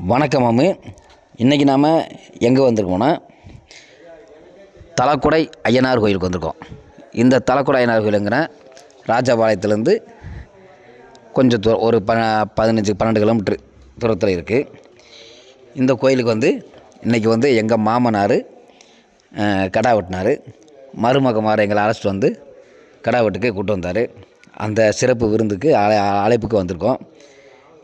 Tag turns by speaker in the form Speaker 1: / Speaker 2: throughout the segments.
Speaker 1: வணக்கம் மாமு. இன்றைக்கி நாம் எங்கே வந்திருக்கோம்னா தலக்குடை ஐயனார் கோயிலுக்கு வந்திருக்கோம். இந்த தலக்குடை ஐயனார் கோயிலுங்கிற ராஜபாளையத்துலேருந்து கொஞ்சம் தூரம் ஒரு ப பதினஞ்சு பன்னெண்டு கிலோமீட்ரு தூரத்தில் இருக்குது இந்த கோயிலுக்கு வந்து இன்றைக்கி வந்து எங்கள் மாமனார் கடா வெட்டினார். மருமகமார் எங்களை அழைச்சிட்டு வந்து கடா வெட்டுக்கு கூட்டு வந்தார். அந்த சிறப்பு விருந்துக்கு அழை அழைப்புக்கு வந்திருக்கோம்.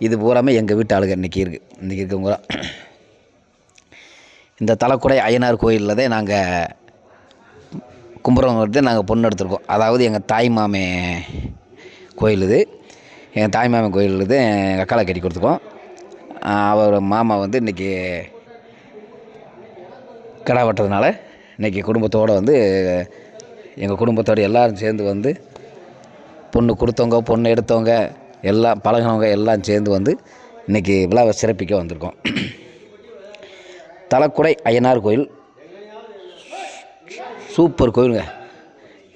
Speaker 1: இது பூராமே எங்கள் வீட்டு ஆளுங்க இன்றைக்கி இருக்குது இன்றைக்கி இருக்கவங்க இந்த தலக்குடை அய்யனார் கோயிலில் தான் நாங்கள் கும்புறவங்க நாங்கள் பொண்ணு எடுத்திருக்கோம். அதாவது எங்கள் தாய் மாமே கோயில் இது. எங்கள் தாய் மாமன் கோயில் இது எங்கள் அக்காலை கட்டி கொடுத்துருக்கோம். அவர் மாமா வந்து இன்றைக்கி கடா வெட்டுறதுனால இன்றைக்கி குடும்பத்தோடு வந்து எங்கள் குடும்பத்தோடு எல்லோரும் சேர்ந்து வந்து பொண்ணு கொடுத்தவங்க பொண்ணு எடுத்தவங்க எல்லாம் பழகினவங்க எல்லாம் சேர்ந்து வந்து இன்றைக்கி விழாவை சிறப்பிக்க வந்திருக்கோம். தலக்குடை அய்யனார் கோயில். சூப்பர் கோயிலுங்க.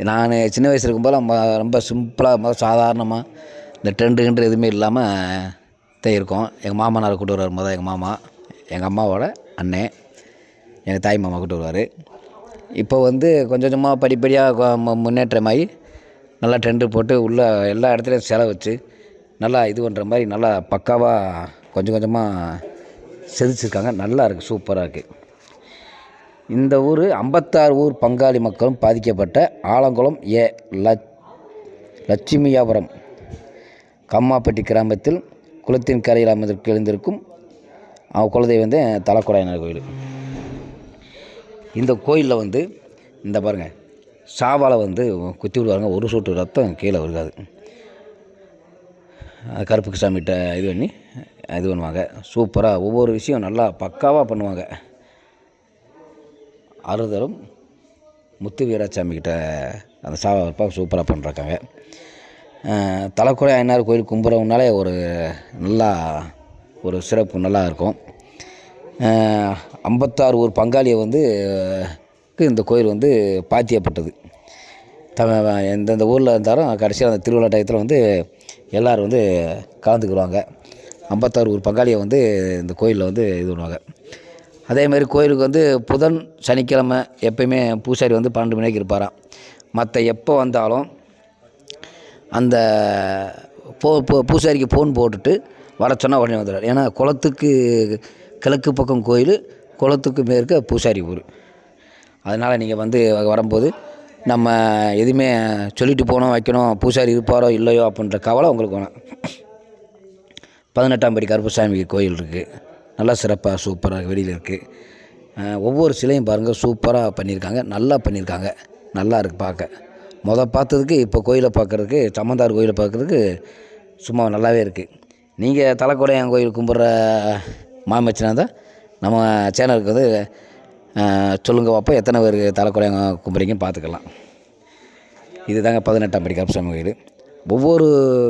Speaker 1: நான் சின்ன வயசு இருக்கும்போது நம்ம ரொம்ப சிம்பிளாக சாதாரணமாக இந்த ட்ரெண்டு கிண்டு எதுவுமே இல்லாமல் தான் இருக்கோம். எங்கள் மாமனார் கூட்டு வருவார் முதல் எங்கள் மாமா. எங்கள் அம்மாவோட அண்ணன் எங்கள் தாய் மாமா கூட்டு வருவார். இப்போ வந்து கொஞ்சம் கொஞ்சமாக படிப்படியாக முன்னேற்றமாகி நல்லா ட்ரெண்டு போட்டு உள்ள எல்லா இடத்துலையும் செலவு வச்சு நல்லா இது பண்ணுற மாதிரி நல்லா பக்காவாக கொஞ்சம் கொஞ்சமாக செதுச்சிருக்காங்க. நல்லா இருக்குது சூப்பராக இருக்குது இந்த ஊர் ஐம்பத்தாறு ஊர் பங்காளி மக்களும் பாதிக்கப்பட்ட ஆலங்குளம் ஏ லட் லட்சுமியாபுரம் கம்மாப்பட்டி கிராமத்தில் குளத்தின் கரையில் அமைந்திருக்கு எழுந்திருக்கும் அவன் குலதெய்வம் வந்து தலக்குடையனர் கோயில். இந்த கோயிலில் வந்து இந்த பாருங்கள் சாவால் வந்து குத்தி விடுவாங்க ஒரு சொட்டு ரத்தம் கீழே வருகாது அது கருப்புக்கு சாமிகிட்ட இது பண்ணி இது பண்ணுவாங்க. சூப்பராக ஒவ்வொரு விஷயம் நல்லா பக்காவாக பண்ணுவாங்க. அறுதரும் முத்து வீராசாமி கிட்ட அந்த வைப்பாக சூப்பராக பண்ணுறாங்க தலைக்குறை ஐயனார் கோயில் கும்புறவுனாலே ஒரு நல்லா ஒரு சிறப்பு நல்லா இருக்கும். ஐம்பத்தாறு ஊர் பங்காளியை வந்து இந்த கோயில் வந்து பாத்தியப்பட்டது. த எந்தெந்த ஊரில் இருந்தாலும் கடைசியில் அந்த திருவிழா டயத்தில் வந்து எல்லோரும் வந்து கலந்துக்குருவாங்க ஐம்பத்தாறு ஊர் பங்காளியை வந்து இந்த கோயிலில் வந்து இது பண்ணுவாங்க. அதே மாதிரி கோயிலுக்கு வந்து புதன் சனிக்கிழமை எப்பயுமே பூசாரி வந்து பன்னெண்டு மணிக்கு இருப்பாராம். மற்ற எப்போ வந்தாலும் அந்த போ போ- பூசாரிக்கு ஃபோன் போட்டுட்டு வர சொன்னால் உடனே வந்துடுவார். ஏன்னா குளத்துக்கு கிழக்கு பக்கம் கோயில் குளத்துக்கு மேற்க பூசாரி ஊர். அதனால் நீங்கள் வந்து வரும்போது நம்ம எதுவுமே சொல்லிட்டு போனோம் வைக்கணும் பூசாரி இருப்பாரோ இல்லையோ அப்படின்ற கவலை உங்களுக்கு வேணாம். பதினெட்டாம் படி கருப்பசாமி கோயில் இருக்குது நல்லா சிறப்பாக சூப்பராக வெளியில் இருக்குது ஒவ்வொரு சிலையும் பாருங்கள் சூப்பராக பண்ணியிருக்காங்க. நல்லா பண்ணியிருக்காங்க. நல்லா இருக்குது பார்க்க. மொதல் பார்த்ததுக்கு இப்போ கோயிலை பார்க்குறதுக்கு சம்மந்தார் கோயிலை பார்க்குறதுக்கு சும்மா நல்லாவே இருக்குது நீங்கள் தலைக்குடையான் கோயில் கும்பிட்ற மாமச்சினா தான் நம்ம சேனலுக்கு வந்து சொல்லுங்கள் சொல்லுங்க எத்தனை பேர் தலைக்குறையாக கும்பிட்றீங்கன்னு பார்த்துக்கலாம். இதுதாங்க பதினெட்டாம் படி கருப்பசாமி கோயில். ஒவ்வொரு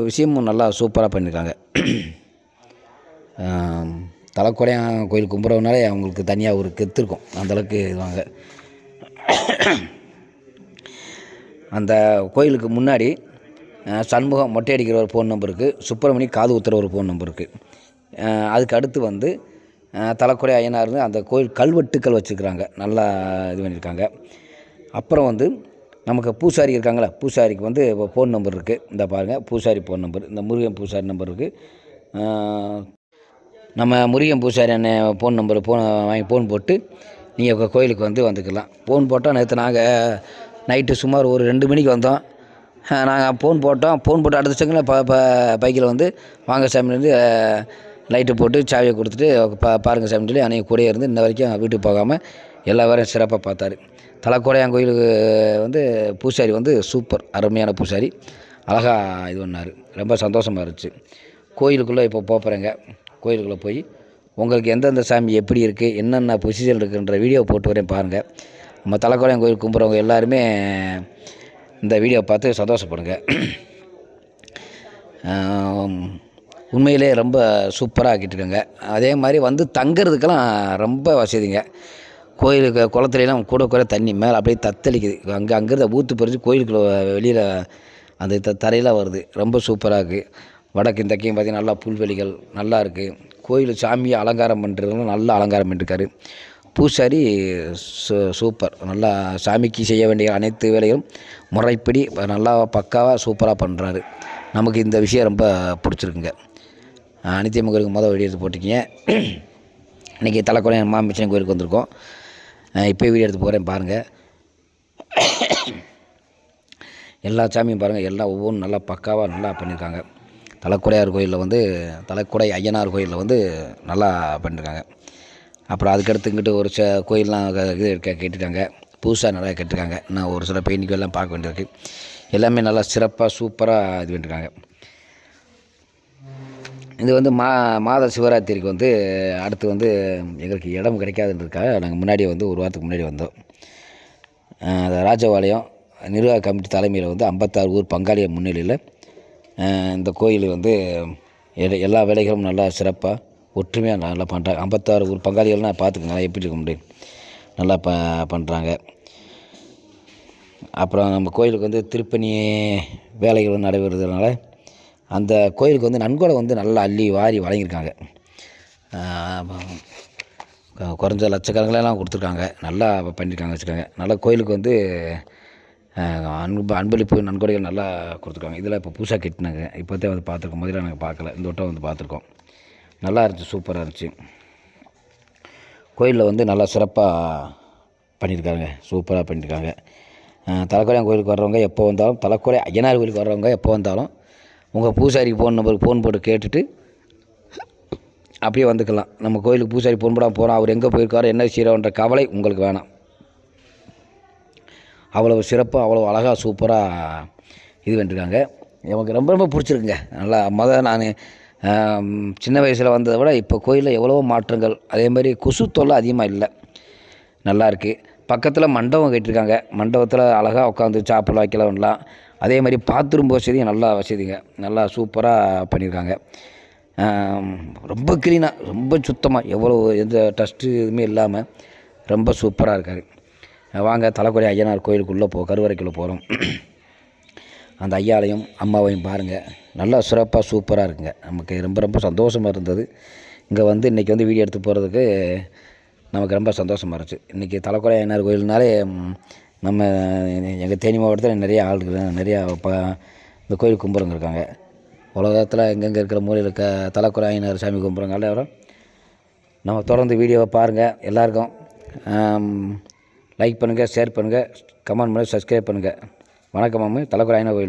Speaker 1: விஷயமும் நல்லா சூப்பராக பண்ணியிருக்காங்க தலைக்குறையாக கோயில் கும்பிட்றவனாலே அவங்களுக்கு தனியாக ஒரு கெத்து இருக்கும். அந்தளவுக்கு இதுவாங்க. அந்த கோயிலுக்கு முன்னாடி சண்முகம் மொட்டை அடிக்கிற ஒரு ஃபோன் நம்பர் இருக்குது சுப்பிரமணி காது ஊத்துற ஒரு ஃபோன் நம்பர் இருக்குது அதுக்கு அடுத்து வந்து தலைக்குறை ஐயனார்னு அந்த கோயில் கல்வெட்டுக்கள் வச்சுருக்குறாங்க. நல்லா இது பண்ணியிருக்காங்க. அப்புறம் வந்து நமக்கு பூசாரி இருக்காங்களே பூசாரிக்கு வந்து ஃபோன் நம்பர் இருக்குது இந்த பாருங்கள் பூசாரி ஃபோன் நம்பர் இந்த முருகன் பூசாரி நம்பர் இருக்குது நம்ம முருகன் பூசாரி அண்ணன் ஃபோன் நம்பர் ஃபோன் வாங்கி ஃபோன் போட்டு நீங்கள் கோயிலுக்கு வந்து வந்துக்கலாம். ஃபோன் போட்டால் நேற்று நாங்கள் நைட்டு சுமார் ஒரு ரெண்டு மணிக்கு வந்தோம். நாங்கள் ஃபோன் போட்டோம். ஃபோன் போட்டு அடுத்த செகண்டில் ப ப பைக்கில் வந்து வாங்க சாமிலேருந்து லைட்டு போட்டு சாவியை கொடுத்துட்டு பா பாருங்கள் சாமின்னு சொல்லி அன்றைக்கி கூடயே இருந்து இன்ன வரைக்கும் வீட்டுக்கு போகாமல் எல்லா வேறையும் சிறப்பாக பார்த்தாரு. தலைக்கோடையான் கோயிலுக்கு வந்து பூசாரி வந்து சூப்பர் அருமையான பூசாரி. அழகாக இது பண்ணார். ரொம்ப சந்தோஷமாக இருந்துச்சு. கோயிலுக்குள்ளே இப்போ போகிறேங்க கோயிலுக்குள்ளே போய் உங்களுக்கு எந்தெந்த சாமி எப்படி இருக்குது என்னென்ன பொசிஷன் இருக்குன்ற வீடியோ போட்டு வரேன் பாருங்கள் நம்ம தலைக்கோடையான் கோயில் கும்பிட்றவங்க எல்லாருமே இந்த வீடியோ பார்த்து சந்தோஷப்படுங்க. உண்மையிலே ரொம்ப சூப்பராக ஆக்கிட்டுருக்காங்க. அதே மாதிரி வந்து தங்குறதுக்கெல்லாம் ரொம்ப வசதிங்க. கோயிலுக்கு குளத்துலலாம் கூட கூட தண்ணி மேலே அப்படியே தத்தளிக்குது. அங்கே அங்கேருந்து ஊற்று பறித்து கோயிலுக்குள்ளே வெளியில் அந்த த தரையில் வருது. ரொம்ப சூப்பராக இருக்குது வடக்கு தெற்கையும் பார்த்திங்கன்னா நல்லா புல்வெளிகள் நல்லா இருக்குது கோயில் சாமியை அலங்காரம் பண்ணுறதுலாம் நல்லா அலங்காரம் பண்ணிருக்காரு பூசாரி சூ சூப்பர் நல்லா சாமிக்கு செய்ய வேண்டிய அனைத்து வேலைகளும் முறைப்படி நல்லா பக்காவாக சூப்பராக பண்ணுறாரு நமக்கு இந்த விஷயம் ரொம்ப பிடிச்சிருக்குங்க. அனித்திய முகருக்கு மொதல் வீடியோ எடுத்து போட்டிருக்கீங்க. இன்றைக்கி தலைக்குறை மாமிச்சனை கோயிலுக்கு வந்திருக்கோம். இப்போ வீடியோ எடுத்து போகிறேன் பாருங்கள் எல்லா சாமியும் பாருங்கள் எல்லாம் ஒவ்வொன்றும் நல்லா பக்காவாக நல்லா பண்ணியிருக்காங்க தலைக்குடையார் கோயிலில் வந்து தலைக்குடை ஐயனார் கோயிலில் வந்து நல்லா பண்ணியிருக்காங்க அப்புறம் அதுக்கடுத்து இங்கிட்டு ஒரு ச கோயிலெலாம் இது கேட்டிருக்காங்க. புதுசாக நிறையா கேட்டிருக்காங்க. இன்னும் ஒரு சில பெயிண்டிங்கெல்லாம் பார்க்க வேண்டியிருக்கு. எல்லாமே நல்லா சிறப்பாக சூப்பராக இது பண்ணியிருக்காங்க இது வந்து மா மாத சிவராத்திரிக்கு வந்து அடுத்து வந்து எங்களுக்கு இடம் கிடைக்காதுன்றதுக்காக நாங்கள் முன்னாடியே வந்து ஒரு வாரத்துக்கு முன்னாடி வந்தோம். அந்த ராஜபாளையம் நிர்வாக கமிட்டி தலைமையில் வந்து ஐம்பத்தாறு ஊர் பங்காளிய முன்னிலையில் இந்த கோயில் வந்து எல்லா வேலைகளும் நல்லா சிறப்பாக ஒற்றுமையாக நல்லா பண்ணுறாங்க ஐம்பத்தாறு ஊர் பங்காளிகள்னால் பார்த்துக்கங்க எப்படி இருக்க முடியும். நல்லா ப பண்ணுறாங்க அப்புறம் நம்ம கோயிலுக்கு வந்து திருப்பணி வேலைகள் நடைபெறுறதுனால அந்த கோயிலுக்கு வந்து நன்கொடை வந்து நல்லா அள்ளி வாரி வழங்கியிருக்காங்க. குறைஞ்ச லட்சக்கணக்கிலலாம் கொடுத்துருக்காங்க. நல்லா பண்ணியிருக்காங்க வச்சுருக்காங்க நல்லா கோயிலுக்கு வந்து அன்பு அன்பளிப்பு நன்கொடைகள் நல்லா கொடுத்துருக்காங்க. இதில் இப்போ புதுசாக கட்டினாங்க. இப்போதே வந்து பார்த்துருக்கோம். முதல்ல நாங்கள் பார்க்கல. இந்த வட்டம் வந்து பார்த்துருக்கோம். நல்லா இருந்துச்சு. சூப்பராக இருந்துச்சு. கோயிலில் வந்து நல்லா சிறப்பாக பண்ணியிருக்காங்க. சூப்பராக பண்ணியிருக்காங்க. தலைக்குறையான் கோயிலுக்கு வர்றவங்க எப்போ வந்தாலும் தலைக்குறை ஐயனார் கோயிலுக்கு வர்றவங்க எப்போ வந்தாலும் உங்கள் பூசாரிக்கு ஃபோன் நம்பருக்கு ஃபோன் போட்டு கேட்டுட்டு அப்படியே வந்துக்கலாம். நம்ம கோயிலுக்கு பூசாரி ஃபோன் போடாமல் போகிறோம் அவர் எங்கே போயிருக்காரோ என்ன செய்கிறோன்ற கவலை உங்களுக்கு வேணாம். அவ்வளோ சிறப்பாக அவ்வளோ அழகாக சூப்பராக இது பண்ணிருக்காங்க. எனக்கு ரொம்ப ரொம்ப பிடிச்சிருக்குங்க. நல்லா மொதல் நான் சின்ன வயசில் வந்ததை விட இப்போ கோயிலில் எவ்வளவோ மாற்றங்கள். அதே மாதிரி கொசு தொல்லை அதிகமாக இல்லை. நல்லா இருக்குது பக்கத்தில் மண்டபம் கட்டியிருக்காங்க. மண்டபத்தில் அழகாக உட்காந்து சாப்பிடலாம் வைக்கலாம்லாம் அதே மாதிரி பாத்ரூம் வசதியும் நல்லா வசதிங்க. நல்லா சூப்பராக பண்ணியிருக்காங்க ரொம்ப க்ளீனாக ரொம்ப சுத்தமாக எவ்வளோ எந்த டஸ்ட்டு எதுவுமே இல்லாமல் ரொம்ப சூப்பராக இருக்கார். வாங்க தலைக்குறை ஐயனார் கோயிலுக்குள்ளே போ கருவறைக்குள்ளே போகிறோம் அந்த ஐயாலையும் அம்மாவையும் பாருங்கள் நல்லா சிறப்பாக சூப்பராக இருக்குங்க. நமக்கு ரொம்ப ரொம்ப சந்தோஷமாக இருந்தது. இங்கே வந்து இன்றைக்கி வந்து வீடியோ எடுத்து போகிறதுக்கு நமக்கு ரொம்ப சந்தோஷமாக இருந்துச்சு. இன்றைக்கி தலைக்குறை ஐயனார் கோயில்னாலே நம்ம எங்கள் தேனி மாவட்டத்தில் நிறைய ஆள் நிறையா ப இந்த கோயில் கும்புறவங்க இருக்காங்க. உலகத்தில் எங்கெங்கே இருக்கிற மூலையில் இருக்க தலைக்குறை ஐயனார் சாமி கும்புறவங்க எல்லாரும் நம்ம தொடர்ந்து வீடியோவை பாருங்கள் எல்லாருக்கும். லைக் பண்ணுங்கள் ஷேர் பண்ணுங்கள் கமெண்ட் பண்ணி சப்ஸ்கிரைப் பண்ணுங்கள் வணக்கம் மாமி தலைக்குறை ஐயனார் கோயில்.